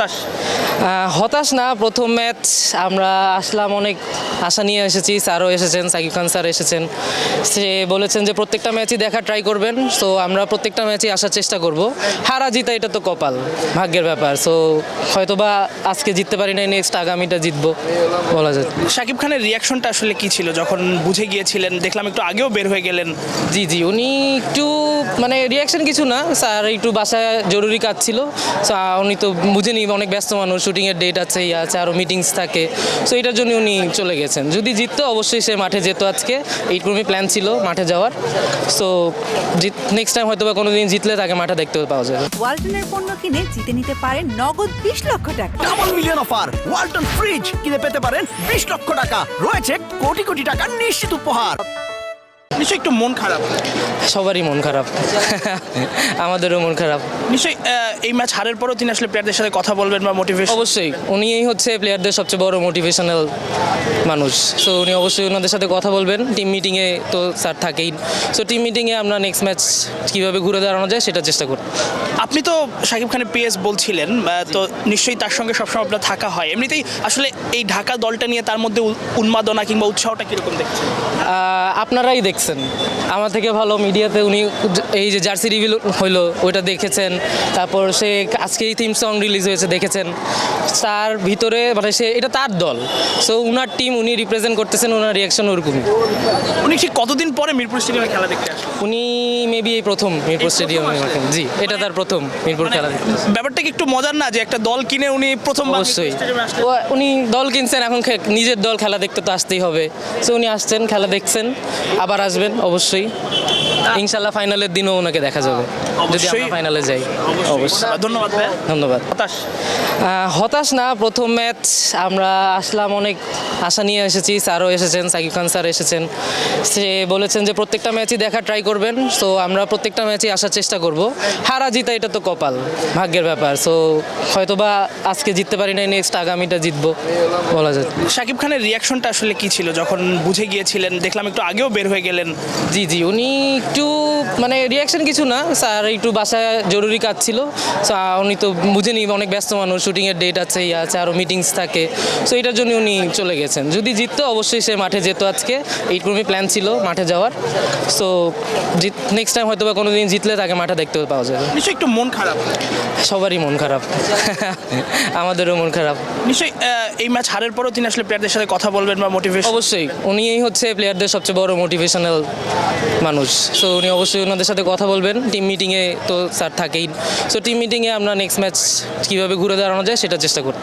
হতাশ? হতাশ না প্রথম ম্যাচ আমরা আসলাম অনেক আশা নিয়ে এসেছি স্যারও এসেছেন সাকিব খান স্যার এসেছেন। সে বলেছেন যে প্রত্যেকটা ম্যাচই দেখা ট্রাই করবেন সো আমরা প্রত্যেকটা ম্যাচই আসার চেষ্টা করব। হারা জিতা এটা তো কপাল ভাগ্যের ব্যাপার। সো হয়তোবা আজকে জিততে পারি না নেক্সট আগামীটা জিতবো বলা যায়। সাকিব খানের রিয়াকশনটা আসলে কি ছিল? যখন বুঝে গিয়েছিলেন দেখলাম একটু আগেও বের হয়ে গেলেন। জি জি উনি একটু মানে রিয়াকশন কিছু না স্যার একটু বাসায় জরুরি কাজ ছিল সো উনি তো বুঝেনি অনেক ব্যস্ত মানুষ শুটিংয়ের ডেট আছে ইয়ে আছে আরও মিটিংস থাকে। সো এটার জন্য উনি চলে গেছেন। যদি জিততো অবশ্যই সে মাঠে যেত আজকে। এইরকমই প্ল্যান ছিল মাঠে যাওয়ার। সো জিত নেক্সট টাইম হয়তো বা কোনো দিন জিতলে তাকে মাঠে দেখতে পাওয়া যাবে। ওয়ালটনের পণ্য কিনে জিতে নিতে পারেন নগদ বিশ লক্ষ টাকা। Double million offer Walton fridge কিনে পেতে পারেন বিশ লক্ষ টাকা। রয়েছে কোটি কোটি টাকার নিশ্চিত উপহার। নিশ্চয়ই একটু মন খারাপ। সবারই মন খারাপ। আমাদেরও মন খারাপ। নিশ্চয়ই এই ম্যাচ হারের পরও তিনি আসলে প্লেয়ারদের সাথে কথা বলবেন বা মোটিভেশন অবশ্যই উনিই হচ্ছে প্লেয়ারদের সবচেয়ে বড় মোটিভেশনাল মানুষ। সো উনি অবশ্যই ওনাদের সাথে কথা বলবেন। টিম মিটিংয়ে তো স্যার থাকেই। সো টিম মিটিংয়ে আমরা নেক্সট ম্যাচ কীভাবে ঘুরে দাঁড়ানো যায় সেটা চেষ্টা করব। আপনি তো শাকিব খানের পিএস বলছিলেন তো নিশ্চয়ই তার সঙ্গে সবসময় আপনার থাকা হয়। এমনিতেই আসলে এই ঢাকা দলটা নিয়ে তার মধ্যে উন্মাদনা কিংবা উৎসাহটা কীরকম দেখছেন? আপনারাই দেখছেন। আমার থেকে ভালো মিডিয়াতে উনি এই যে জার্সি রিভিল হইল ওইটা দেখেছেন। তারপর সে আজকেই থিম সং রিলিজ হয়েছে দেখেছেন? তার ভিতরে মানে সে এটা তার দল। সো উনার টিম উনি রিপ্রেজেন্ট করতেছেন ওনার রিয়াকশন ওরকমই। উনি ঠিক কতদিন পরে মিরপুর স্টেডিয়ামে খেলা দেখতে আসেন? উনি মেবি এই প্রথম মিরপুর স্টেডিয়ামে? জি এটা তার প্রথম মিরপুর খেলা দেখতে ব্যাপারটা কি একটু মজার না যে একটা দল কিনে উনি প্রথম অবশ্যই। উনি দল কিনছেন এখন নিজের দল খেলা দেখতে তো আসতেই হবে। সো উনি আসছেন খেলা দেখছেন। আবার আসবেন অবশ্যই। ইনশাল্লাহ ফাইনালের দিনও ওনাকে দেখা যাবে। যদি আমরা ফাইনালে যাই। অবশ্যই। ধন্যবাদ ভাইয়া। ধন্যবাদ। হতাশ? হতাশ না প্রথম ম্যাচ আমরা আসলাম অনেক আশা নিয়ে এসেছি। স্যারও এসেছেন সাকিব খান স্যার এসেছেন। সে বলেছেন যে প্রত্যেকটা ম্যাচই দেখা ট্রাই করবেন। সো আমরা প্রত্যেকটা ম্যাচই আসার চেষ্টা করব। হারা জিতা এটা তো কপাল। ভাগ্যের ব্যাপার। সো হয়তোবা আজকে জিততে পারি না নেক্সট আগামীটা জিতবো। বলা যায়। সাকিব খানের রিয়াকশনটা আসলে কি ছিল? যখন বুঝে গিয়েছিলেন দেখলাম একটু আগেও বের হয়ে গেলেন। জি জি। উনি একটু মানে রিয়াকশন কিছু না। স্যার একটু বাসায় জরুরি কাজ ছিল। উনি তো বুঝেনি অনেক ব্যস্ত মানুষ শুটিংয়ের ডেট আছে ইয়ে আছে আরও মিটিংস থাকে। সো এটার জন্য উনি চলে গেছেন। যদি জিততো অবশ্যই সে মাঠে যেত আজকে। এইরকমই প্ল্যান ছিল মাঠে যাওয়ার। সো জিত নেক্সট টাইম হয়তো বা কোনো দিন জিতলে তাকে মাঠে দেখতে পাওয়া যাবে। নিশ্চয়ই একটু মন খারাপ। সবারই মন খারাপ। আমাদেরও মন খারাপ। নিশ্চয়ই এই ম্যাচ হারের পরও তিনি আসলে প্লেয়ারদের সাথে কথা বলবেন বা মোটিভেশন অবশ্যই। উনিই হচ্ছে প্লেয়ারদের সবচেয়ে বড় মোটিভেশনাল মানুষ। সো উনি অবশ্যই ওনাদের সাথে কথা বলবেন। টিম মিটিংয়ে তো স্যার থাকেই। সো টিম মিটিংয়ে আমরা নেক্সট ম্যাচ কীভাবে ঘুরে দাঁড়ানো যায় সেটা চেষ্টা করব।